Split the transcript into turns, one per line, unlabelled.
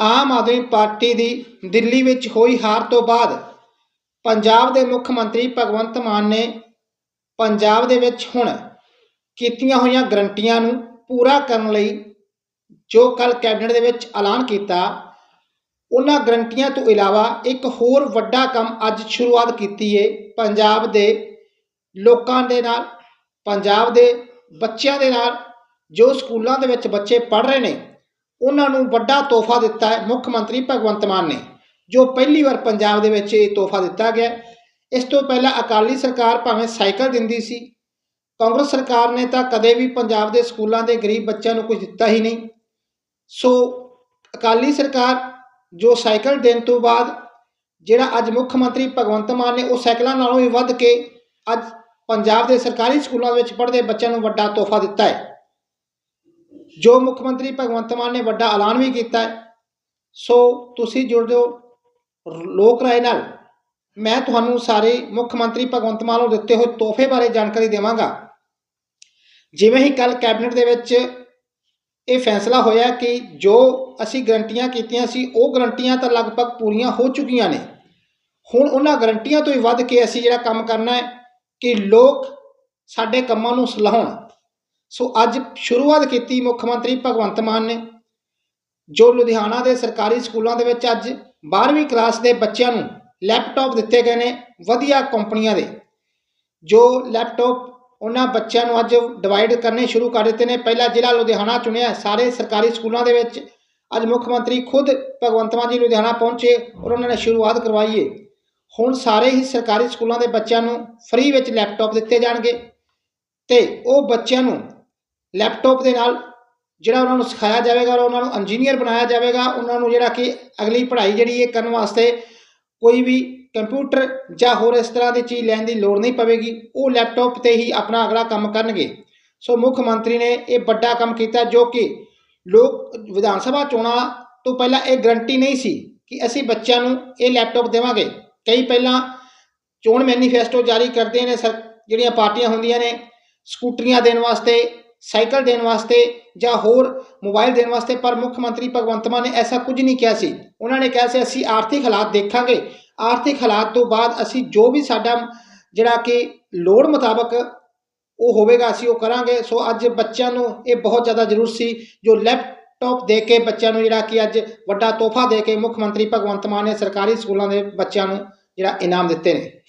Aam Aadmi party ਦੀ ਦਿੱਲੀ ਵਿੱਚ ਹੋਈ ਹਾਰ ਤੋਂ ਬਾਅਦ ਪੰਜਾਬ ਦੇ ਮੁੱਖ ਮੰਤਰੀ ਭਗਵੰਤ ਮਾਨ ਨੇ ਪੰਜਾਬ ਦੇ ਵਿੱਚ ਹੁਣ ਕੀਤੀਆਂ ਹੋਈਆਂ ਗਰੰਟੀਆਂ ਨੂੰ ਪੂਰਾ ਕਰਨ ਲਈ ਜੋ ਕੱਲ ਕੈਬਨਿਟ ਦੇ ਵਿੱਚ ਐਲਾਨ ਕੀਤਾ, ਉਹਨਾਂ ਗਰੰਟੀਆਂ ਤੋਂ ਇਲਾਵਾ ਇੱਕ ਹੋਰ ਵੱਡਾ ਕੰਮ ਅੱਜ ਸ਼ੁਰੂਆਤ ਕੀਤੀ ਹੈ ਪੰਜਾਬ ਦੇ ਲੋਕਾਂ ਦੇ ਨਾਲ, ਪੰਜਾਬ ਦੇ ਬੱਚਿਆਂ ਦੇ ਨਾਲ ਜੋ ਸਕੂਲਾਂ ਦੇ ਵਿੱਚ ਬੱਚੇ ਪੜ੍ਹ ਰਹੇ ਨੇ। ਉਹਨਾਂ ਨੂੰ ਵੱਡਾ ਤੋਹਫਾ ਦਿੱਤਾ ਹੈ ਮੁੱਖ ਮੰਤਰੀ ਭਗਵੰਤ ਮਾਨ ਨੇ, ਜੋ ਪਹਿਲੀ ਵਾਰ ਪੰਜਾਬ ਦੇ ਵਿੱਚ ਇਹ ਤੋਹਫਾ ਦਿੱਤਾ ਗਿਆ ਇਸ ਤੋਂ ਪਹਿਲਾਂ ਅਕਾਲੀ ਸਰਕਾਰ ਭਾਵੇਂ ਸਾਈਕਲ ਦਿੰਦੀ ਸੀ, ਕਾਂਗਰਸ ਸਰਕਾਰ ਨੇ ਤਾਂ ਕਦੇ ਵੀ ਪੰਜਾਬ ਦੇ ਸਕੂਲਾਂ ਦੇ ਗਰੀਬ ਬੱਚਿਆਂ ਨੂੰ ਕੁਝ ਦਿੱਤਾ ਹੀ ਨਹੀਂ। ਸੋ ਅਕਾਲੀ ਸਰਕਾਰ ਜੋ ਸਾਈਕਲ ਦੇਣ ਤੋਂ ਬਾਅਦ ਜਿਹੜਾ ਅੱਜ ਮੁੱਖ ਮੰਤਰੀ ਭਗਵੰਤ ਮਾਨ ਨੇ ਉਹ ਸਾਈਕਲਾਂ ਨਾਲੋਂ ਵੀ ਵੱਧ ਕੇ ਅੱਜ ਪੰਜਾਬ ਦੇ ਸਰਕਾਰੀ ਸਕੂਲਾਂ ਵਿੱਚ ਪੜ੍ਹਦੇ ਬੱਚਿਆਂ ਨੂੰ ਵੱਡਾ ਤੋਹਫਾ ਦਿੱਤਾ ਹੈ। ਜੋ ਮੁੱਖ ਮੰਤਰੀ ਭਗਵੰਤ ਮਾਨ ਨੇ ਵੱਡਾ ਐਲਾਨ ਵੀ ਕੀਤਾ ਹੈ, ਸੋ ਤੁਸੀਂ ਜੁੜ ਜਾਓ ਲੋਕ ਰਾਏ ਨਾਲ। ਮੈਂ ਤੁਹਾਨੂੰ ਸਾਰੇ ਮੁੱਖ ਮੰਤਰੀ ਭਗਵੰਤ ਮਾਨ ਨੂੰ ਦਿੱਤੇ ਹੋਏ ਤੋਹਫੇ ਬਾਰੇ ਜਾਣਕਾਰੀ ਦੇਵਾਂਗਾ। ਜਿਵੇਂ ਹੀ ਕੱਲ ਕੈਬਨਿਟ ਦੇ ਵਿੱਚ ਇਹ ਫੈਸਲਾ ਹੋਇਆ ਕਿ ਜੋ ਅਸੀਂ ਗਰੰਟੀਆਂ ਕੀਤੀਆਂ ਸੀ, ਉਹ ਗਰੰਟੀਆਂ ਤਾਂ ਲਗਭਗ ਪੂਰੀਆਂ ਹੋ ਚੁੱਕੀਆਂ ਨੇ। ਹੁਣ ਉਹਨਾਂ ਗਰੰਟੀਆਂ ਤੋਂ ਹੀ ਵੱਧ ਕੇ ਅਸੀਂ ਜਿਹੜਾ ਕੰਮ ਕਰਨਾ ਹੈ ਕਿ ਲੋਕ ਸਾਡੇ ਕੰਮਾਂ ਨੂੰ ਸਲਾਹੁਣ। ਸੋ ਅੱਜ ਸ਼ੁਰੂਆਤ ਕੀਤੀ ਮੁੱਖ ਮੰਤਰੀ ਭਗਵੰਤ ਮਾਨ ਨੇ, ਜੋ ਲੁਧਿਆਣਾ ਦੇ ਸਰਕਾਰੀ ਸਕੂਲਾਂ ਦੇ ਵਿੱਚ ਅੱਜ 12ਵੀਂ ਕਲਾਸ ਦੇ ਬੱਚਿਆਂ ਨੂੰ ਲੈਪਟਾਪ ਦਿੱਤੇ ਗਏ ਨੇ ਵਧੀਆ ਕੰਪਨੀਆਂ ਦੇ, ਜੋ ਲੈਪਟਾਪ ਉਹਨਾਂ ਬੱਚਿਆਂ ਨੂੰ ਅੱਜ ਡਿਵਾਈਡ ਕਰਨੇ ਸ਼ੁਰੂ ਕਰ ਦਿੱਤੇ ਨੇ। ਪਹਿਲਾ ਜ਼ਿਲ੍ਹਾ ਲੁਧਿਆਣਾ ਚੁਣਿਆ, ਸਾਰੇ ਸਰਕਾਰੀ ਸਕੂਲਾਂ ਦੇ ਵਿੱਚ ਅੱਜ ਮੁੱਖ ਮੰਤਰੀ ਖੁਦ ਭਗਵੰਤ ਮਾਨ ਜੀ ਲੁਧਿਆਣਾ ਪਹੁੰਚੇ ਔਰ ਉਹਨਾਂ ਨੇ ਸ਼ੁਰੂਆਤ ਕਰਵਾਈ ਏ। ਹੁਣ ਸਾਰੇ ਹੀ ਸਰਕਾਰੀ ਸਕੂਲਾਂ ਦੇ ਬੱਚਿਆਂ ਨੂੰ ਫ੍ਰੀ ਵਿੱਚ ਲੈਪਟਾਪ ਦਿੱਤੇ ਜਾਣਗੇ ਤੇ ਉਹ ਬੱਚਿਆਂ ਨੂੰ ਲੈਪਟਾਪ ਦੇ ਨਾਲ ਜਿਹੜਾ ਉਹਨਾਂ ਨੂੰ ਸਿਖਾਇਆ ਜਾਵੇਗਾ, ਔਰ ਉਹਨਾਂ ਨੂੰ ਇੰਜੀਨੀਅਰ ਬਣਾਇਆ ਜਾਵੇਗਾ, ਉਹਨਾਂ ਨੂੰ ਜਿਹੜਾ ਕਿ ਅਗਲੀ ਪੜ੍ਹਾਈ ਜਿਹੜੀ ਇਹ ਕਰਨ ਵਾਸਤੇ ਕੋਈ ਵੀ ਕੰਪਿਊਟਰ ਜਾਂ ਹੋਰ ਇਸ ਤਰ੍ਹਾਂ ਦੀ ਚੀਜ਼ ਲੈਣ ਦੀ ਲੋੜ ਨਹੀਂ ਪਵੇਗੀ, ਉਹ ਲੈਪਟਾਪ ਤੇ ਹੀ ਆਪਣਾ ਅਗਲਾ ਕੰਮ ਕਰਨਗੇ। ਸੋ ਮੁੱਖ ਮੰਤਰੀ ਨੇ ਇਹ ਵੱਡਾ ਕੰਮ ਕੀਤਾ ਜੋ ਕਿ ਲੋਕ ਵਿਧਾਨ ਸਭਾ ਚੋਣਾਂ ਤੋਂ ਪਹਿਲਾਂ ਇਹ ਗਰੰਟੀ ਨਹੀਂ ਸੀ ਕਿ ਅਸੀਂ ਬੱਚਿਆਂ ਨੂੰ ਇਹ ਲੈਪਟਾਪ ਦੇਵਾਂਗੇ। ਕਈ ਪਹਿਲਾਂ ਚੋਣ ਮੈਨੀਫੈਸਟੋ ਜਾਰੀ ਕਰਦੇ ਨੇ, ਸਰ, ਜਿਹੜੀਆਂ ਪਾਰਟੀਆਂ ਹੁੰਦੀਆਂ ਨੇ, ਸਕੂਟਰੀਆਂ ਦੇਣ ਵਾਸਤੇ ਸਾਈਕਲ ਦੇਣ ਵਾਸਤੇ ਜਾਂ ਹੋਰ ਮੋਬਾਈਲ ਦੇਣ ਵਾਸਤੇ, ਪਰ ਮੁੱਖ ਮੰਤਰੀ ਭਗਵੰਤ ਮਾਨ ਨੇ ਐਸਾ ਕੁਝ ਨਹੀਂ ਕਿਹਾ ਸੀ। ਉਹਨਾਂ ਨੇ ਕਿਹਾ ਸੀ, ਅਸੀਂ ਆਰਥਿਕ ਹਾਲਾਤ ਦੇਖਾਂਗੇ। ਆਰਥਿਕ ਹਾਲਾਤ ਤੋਂ ਬਾਅਦ ਅਸੀਂ ਜੋ ਵੀ ਸਾਡਾ ਜਿਹੜਾ ਕਿ ਲੋੜ ਮੁਤਾਬਕ ਉਹ ਹੋਵੇਗਾ, ਅਸੀਂ ਉਹ ਕਰਾਂਗੇ। ਸੋ ਅੱਜ ਬੱਚਿਆਂ ਨੂੰ ਇਹ ਬਹੁਤ ਜ਼ਿਆਦਾ ਜ਼ਰੂਰ ਸੀ, ਜੋ ਲੈਪਟਾਪ ਦੇ ਕੇ ਬੱਚਿਆਂ ਨੂੰ ਜਿਹੜਾ ਕਿ ਅੱਜ ਵੱਡਾ ਤੋਹਫਾ ਦੇ ਕੇ ਮੁੱਖ ਮੰਤਰੀ ਭਗਵੰਤ ਮਾਨ ਨੇ ਸਰਕਾਰੀ ਸਕੂਲਾਂ ਦੇ ਬੱਚਿਆਂ ਨੂੰ ਜਿਹੜਾ ਇਨਾਮ ਦਿੱਤੇ ਨੇ।